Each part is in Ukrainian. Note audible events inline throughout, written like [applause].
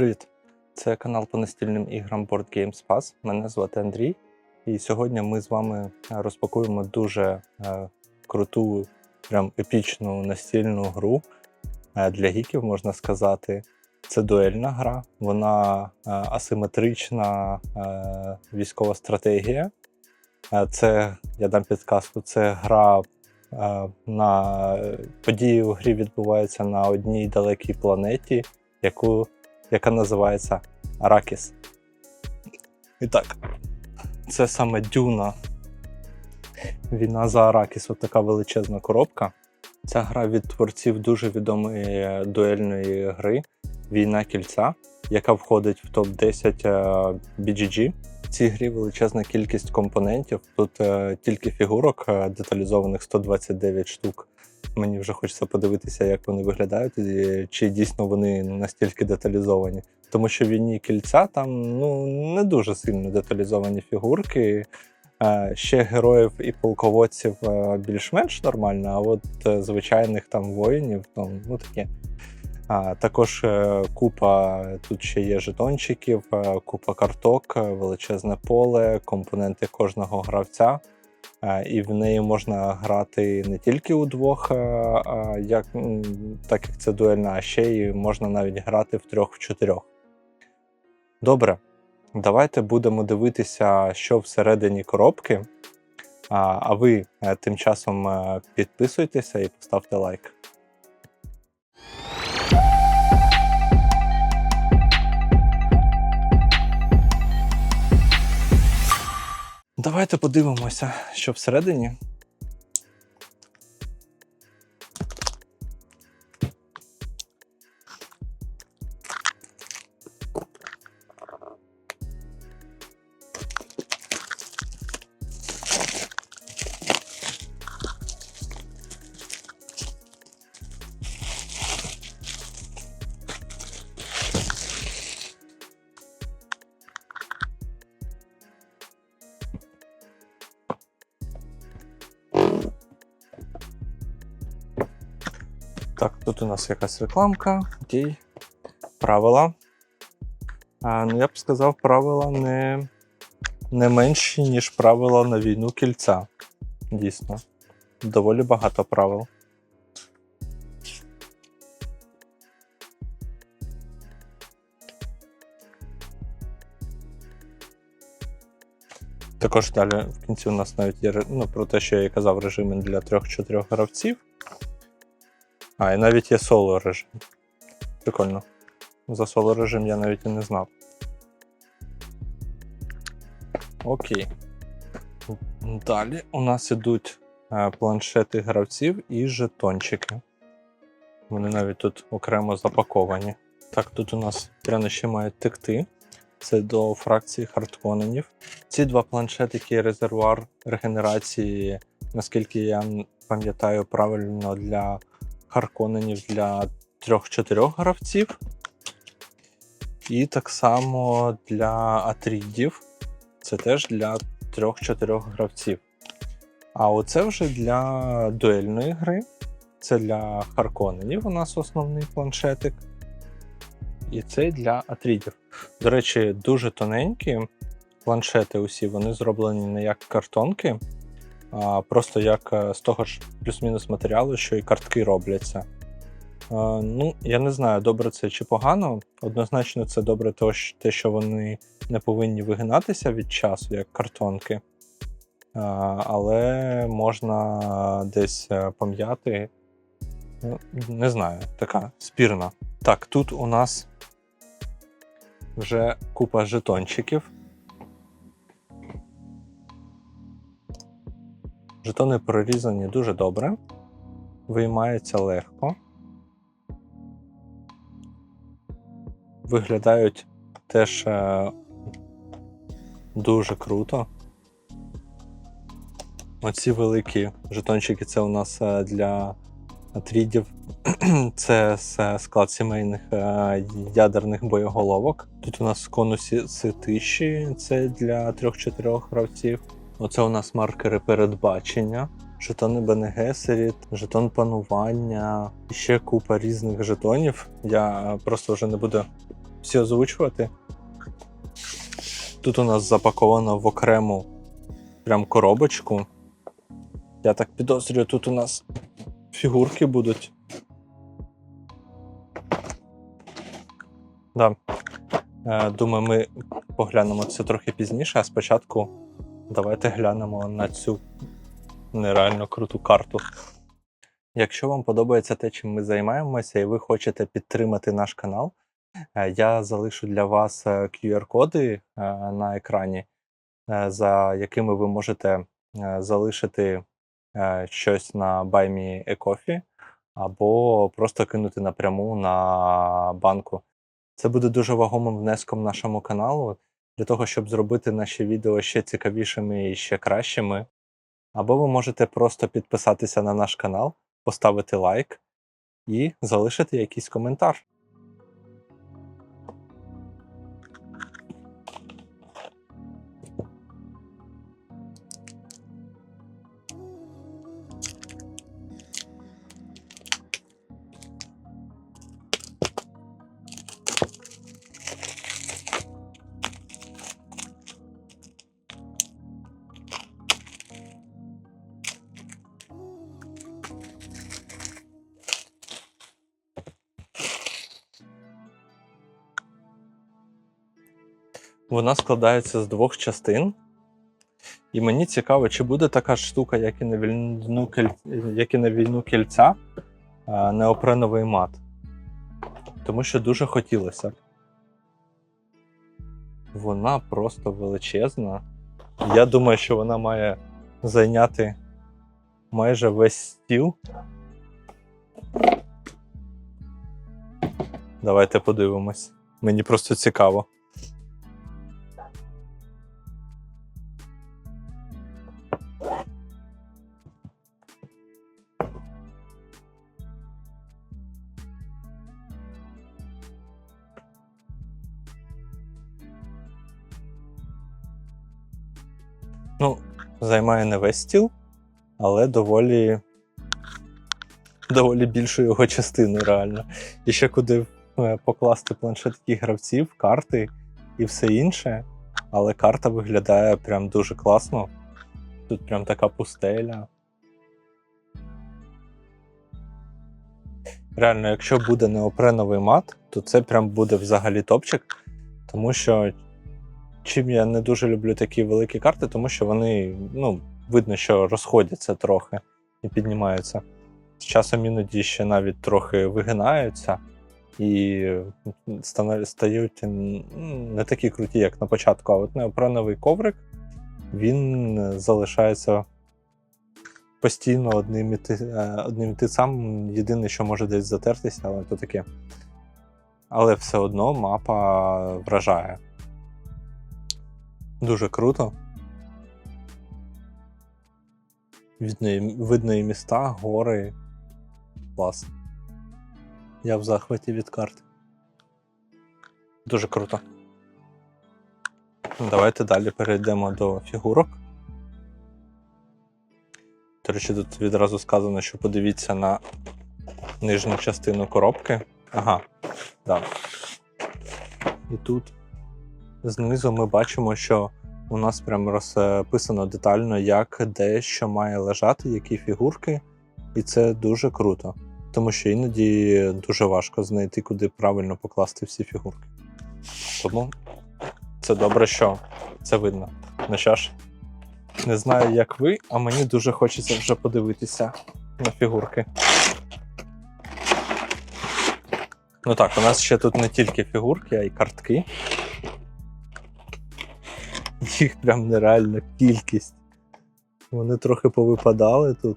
Привіт! Це канал по настільним іграм Board Games Pass. Мене звати Андрій. І сьогодні ми з вами е, розпакуємо дуже е, круту, прям епічну настільну гру е, для гіків, можна сказати. Це дуельна гра, вона асиметрична військова стратегія. Це, я дам підказку, це гра на події у грі відбуваються на одній далекій планеті, яку яка називається Аракіс. І так, це саме Дюна. Війна за Аракіс, така величезна коробка. Ця гра від творців дуже відомої дуельної гри Війна кільця, яка входить в топ-10 е, BGG. В цій грі величезна кількість компонентів. Тут е, тільки фігурок е, деталізованих 129 штук. Мені вже хочеться подивитися, як вони виглядають, і чи дійсно вони настільки деталізовані. Тому що в війні кільця там ну не дуже сильно деталізовані фігурки. Ще героїв і полководців більш-менш нормально, а от е, звичайних там воїнів, там, ну таке. А, також е, купа тут ще є жетончиків, е, купа карток, величезне поле, компоненти кожного гравця. І в неї можна грати не тільки удвох, як, так як це дуельна, а ще й можна навіть грати в трьох-в-чотирьох. Добре, давайте будемо дивитися, що всередині коробки. А, а ви е, тим часом е, підписуйтеся і поставте лайк. Давайте подивимося, що всередині. Так, тут у нас якась рекламка. Окей. Правила. А, ну, я б сказав, правила не, не менші, ніж правила на війну кільця. Дійсно. Доволі багато правил. Також далі в кінці у нас навіть є ну, про те, що я і казав, режими для 3-4 гравців. А, і навіть є соло режим. Прикольно. За соло режим я навіть і не знав. Окей. Далі у нас ідуть е, планшети гравців і жетончики. Вони навіть тут окремо запаковані. Так, тут у нас прянощі мають текти. Це до фракції хардконенів. Ці два планшетики резервуар регенерації, наскільки я пам'ятаю, правильно для харконенів для 3-4 гравців. І так само для атрідів. Це теж для 3-4 гравців. А оце вже для дуельної гри. Це для харконенів у нас основний планшетик. І це для атрідів. До речі, дуже тоненькі планшети усі, вони зроблені не як картонки, а просто як е, з того ж плюс-мінус матеріалу, що і картки робляться. Ну, я не знаю, добре це чи погано. Однозначно, це добре те, що вони не повинні вигинатися від часу, як картонки. Але можна десь е, пом'яти. Ну, Не знаю, така спірна. Так, тут у нас вже купа жетончиків. Жетони прорізані дуже добре. Виймаються легко. Виглядають теж е, дуже круто. Оці великі жетончики це у нас е, для атрідів. [clears throat] Це склад сімейних е, ядерних боєголовок. Тут у нас конусі тиші, це для 3-4 гравців. Оце у нас маркери передбачення, жетони БНГ серед, жетон панування, ще купа різних жетонів. Я просто вже не буду всі озвучувати. Тут у нас запаковано в окрему прям коробочку. Я так підозрюю, тут у нас фігурки будуть. Да. Е, Думаю, ми поглянемо це трохи пізніше, а спочатку давайте глянемо на цю нереально круту карту. Якщо вам подобається те, чим ми займаємося, і ви хочете підтримати наш канал, е, я залишу для вас е, QR-коди е, на екрані, е, за якими ви можете е, залишити е, щось на Buy Coffee або просто кинути напряму на банку. Це буде дуже вагомим внеском нашому каналу для того, щоб зробити наші відео ще цікавішими і ще кращими. Або ви можете просто підписатися на наш канал, поставити лайк і залишити якийсь коментар. Вона складається з двох частин. І мені цікаво, чи буде така ж штука, як і на війну, кель... як і на війну кільця, неопреновий мат. Тому що дуже хотілося. Вона просто величезна. Я думаю, що вона має зайняти майже весь стіл. Давайте подивимось. Мені просто цікаво. Ну, займає не весь стіл, але доволі, доволі більшу його частину, реально. І ще куди е, покласти планшетки гравців, карти і все інше. Але карта виглядає прям дуже класно. Тут прям така пустеля. Реально, якщо буде неопреновий мат, то це прям буде взагалі топчик. Тому що чим я не дуже люблю такі великі карти, тому що вони, ну, видно, що розходяться трохи і піднімаються. З часом іноді ще навіть трохи вигинаються і стають не такі круті, як на початку. А от неопреновий коврик він залишається постійно одним і е, одним ти сам. Єдине, що може десь затертися, але то таке. Але все одно мапа вражає. Дуже круто. Видно, видно і міста, гори. Клас. Я в захваті від карт. Дуже круто. Давайте далі перейдемо до фігурок. До речі, тут відразу сказано, що подивіться на нижню частину коробки. Ага, так. І тут знизу ми бачимо, що у нас прям розписано детально, як де що має лежати, які фігурки, і це дуже круто. Тому що іноді дуже важко знайти, куди правильно покласти всі фігурки. Тому це добре, що це видно. Ну що ж, не знаю, як ви, а мені дуже хочеться вже подивитися на фігурки. Ну так, у нас ще тут не тільки фігурки, а й картки. Їх прям нереальна кількість. Вони трохи повипадали тут.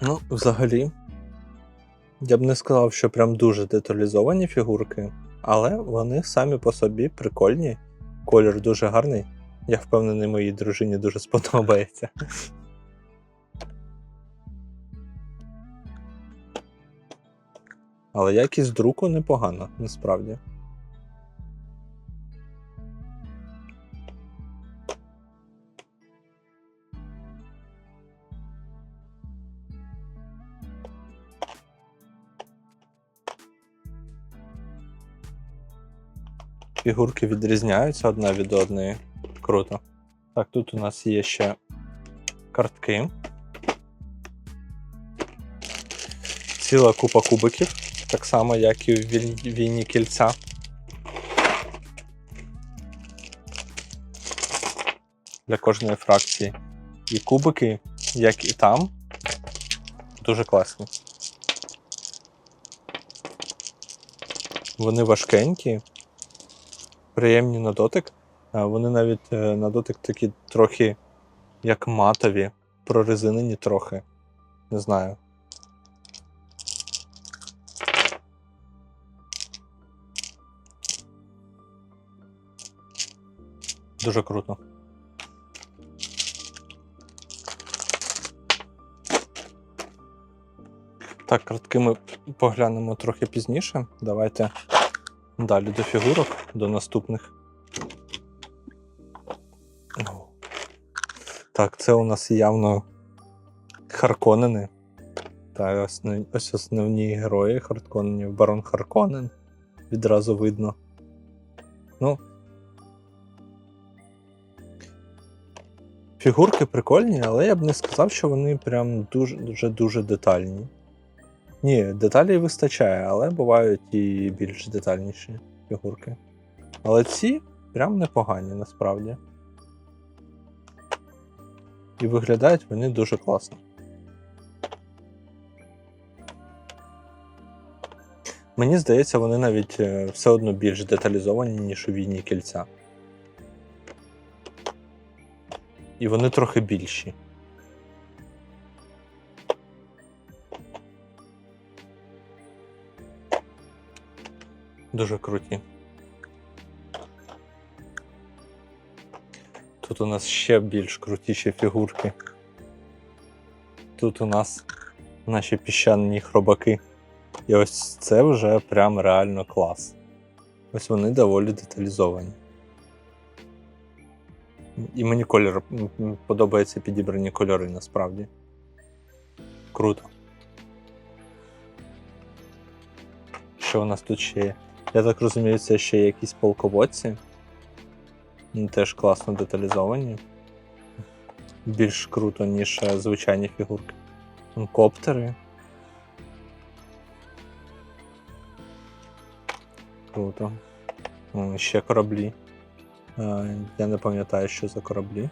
Ну, взагалі, я б не сказав, що прям дуже деталізовані фігурки, але вони самі по собі прикольні. Колір дуже гарний. Я впевнений, моїй дружині дуже [laughs] сподобається. Але якість друку непогана, насправді. Фігурки відрізняються одна від одної. Круто. Так, тут у нас є ще картки. Ціла купа кубиків, так само, як і в війні кільця. Для кожної фракції. І кубики, як і там, дуже класні. Вони важкенькі, приємні на дотик. Вони навіть е, на дотик такі трохи як матові, прорезинені трохи. Не знаю. Дуже круто. Так, картки ми поглянемо трохи пізніше. Давайте далі до фігурок, до наступних. Ну. Так, це у нас явно Харконени. Та ось, ось основні герої Харконенів. Барон Харконен. Відразу видно. Ну. Фігурки прикольні, але я б не сказав, що вони прям дуже дуже дуже детальні. Ні, деталей вистачає, але бувають і більш детальніші фігурки. Але ці прям непогані насправді. І виглядають вони дуже класно. Мені здається, вони навіть е, все одно більш деталізовані, ніж у війні кільця. І вони трохи більші. Дуже круті. Тут у нас ще більш крутіші фігурки. Тут у нас наші піщані хробаки. І ось це вже прям реально клас. Ось вони доволі деталізовані. І мені м, подобаються підібрані кольори насправді. Круто. Що у нас тут ще є? Я так розумію, це ще якісь полководці. Теж класно деталізовані. Більш круто, ніж е, звичайні фігурки. Коптери. Круто. Ще кораблі. Е, Я не пам'ятаю, що за кораблі.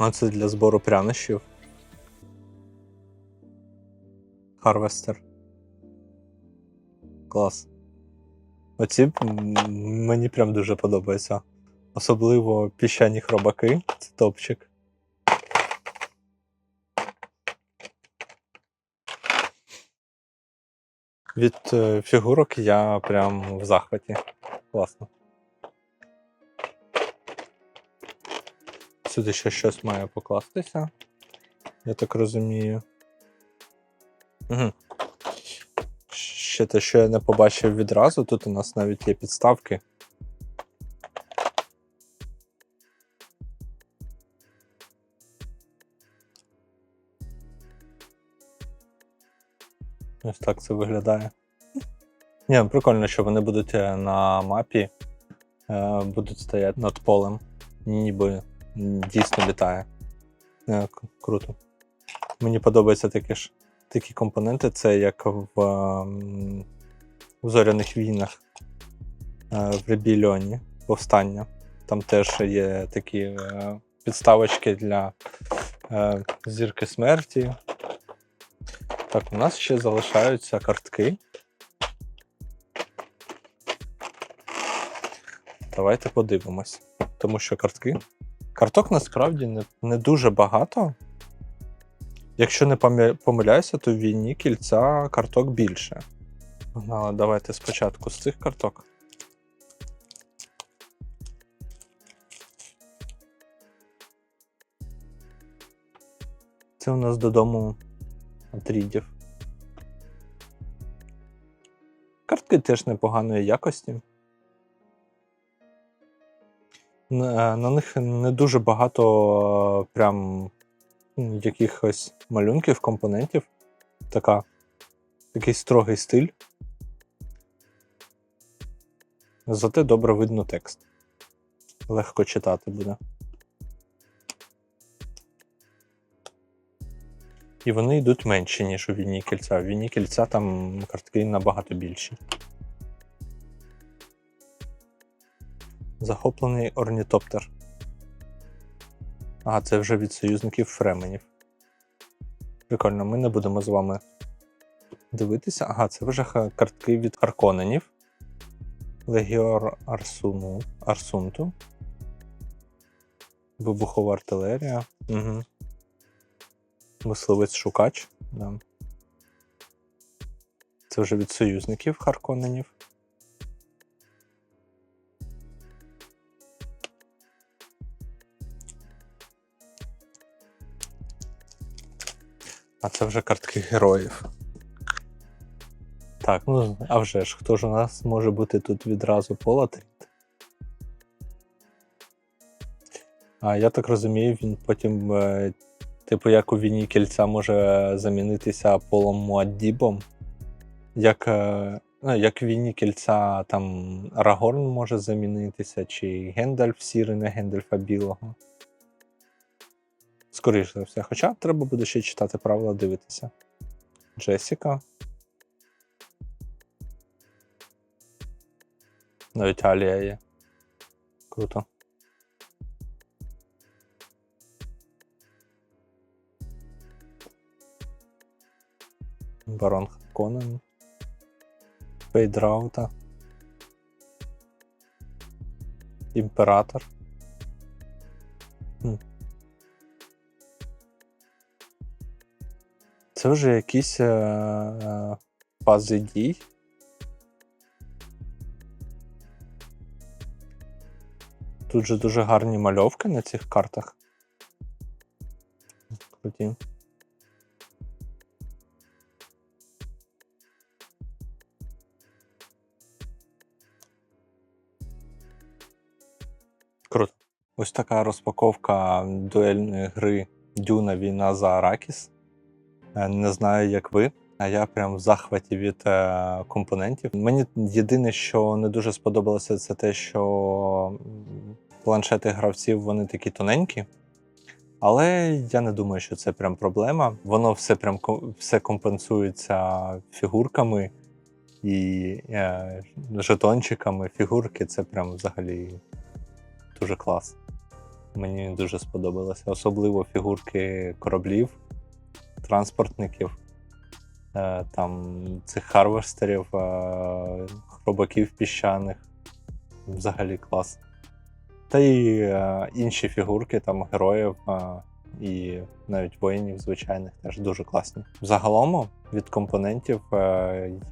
А це для збору прянощів. Харвестер. Клас. Оці мені прям дуже подобаються. Особливо піщані хробаки. Це топчик. Від е, фігурок я прям в захваті. Класно. Сюди ще щось має покластися. Я так розумію. Угу. Ще те, що я не побачив відразу, тут у нас навіть є підставки. Ось так це виглядає. Ні, ну, прикольно, що вони будуть е, на мапі, е, будуть стояти над полем, ніби дійсно літає. Е, Круто. Мені подобаються такі ж такі компоненти, це як в, ем, в зоряних війнах е, в Ребільоні повстання. Там теж є такі е, підставочки для зірки смерті. Так, у нас ще залишаються картки. Давайте подивимось. Тому що картки. Карток насправді не, не дуже багато. Якщо не помиляюся, то в війні кільця карток більше. Погнали, давайте спочатку з цих карток. Це у нас додому Атрідів. Картки теж непоганої якості. На, на них не дуже багато е, прям якихось малюнків, компонентів. Така, такий строгий стиль. Зате добре видно текст. Легко читати буде. І вони йдуть менші, ніж у війні кільця. У війні кільця там картки набагато більші. Захоплений орнітоптер. Ага, це вже від союзників фременів. Прикольно, ми не будемо з вами дивитися. Ага, це вже картки від Арконенів. Легіор Арсуну, Арсунту. Вибухова артилерія. Угу. Мисливець Шукач. Да. Це вже від союзників Харконенів. А це вже картки героїв. Так, ну а вже ж, хто ж у нас може бути тут відразу Полатріт? А я так розумію, він потім, е, типу, як у війні кільця може замінитися Полом Муаддібом. Як, е, ну, як в війні кільця там Арагорн може замінитися, чи Гендальф сірий на Гендальфа білого. Скоріше за все. Хоча треба буде ще читати правила, дивитися. Джесіка. Навіть Алія є. Круто. Барон Конан. Фейдраута. Імператор. Хм. Це вже якісь е, е, фази дій. Тут же дуже гарні мальовки на цих картах. Круті. Круто. Ось така розпаковка дуельної гри Дюна Війна за Аракіс. Е, Не знаю, як ви, а я прям в захваті від е, компонентів. Мені єдине, що не дуже сподобалося, це те, що планшети гравців вони такі тоненькі. Але я не думаю, що це прям проблема. Воно все прям все компенсується фігурками і е, жетончиками. Фігурки це прям взагалі дуже клас. Мені дуже сподобалося. Особливо фігурки кораблів, транспортників, е, там цих харвестерів, е, хробаків піщаних. Взагалі клас. Та й е, інші фігурки, там героїв і навіть воїнів звичайних теж дуже класні. Загалом від компонентів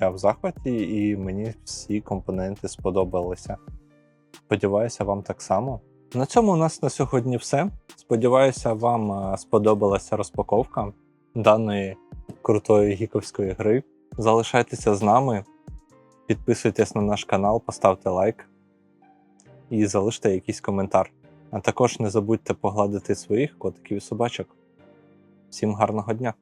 я в захваті, і мені всі компоненти сподобалися. Сподіваюся, вам так само. На цьому у нас на сьогодні все. Сподіваюся, вам сподобалася розпаковка даної крутої гіковської гри. Залишайтеся з нами, підписуйтесь на наш канал, поставте лайк і залиште якийсь коментар. А також не забудьте погладити своїх котиків і собачок. Всім гарного дня!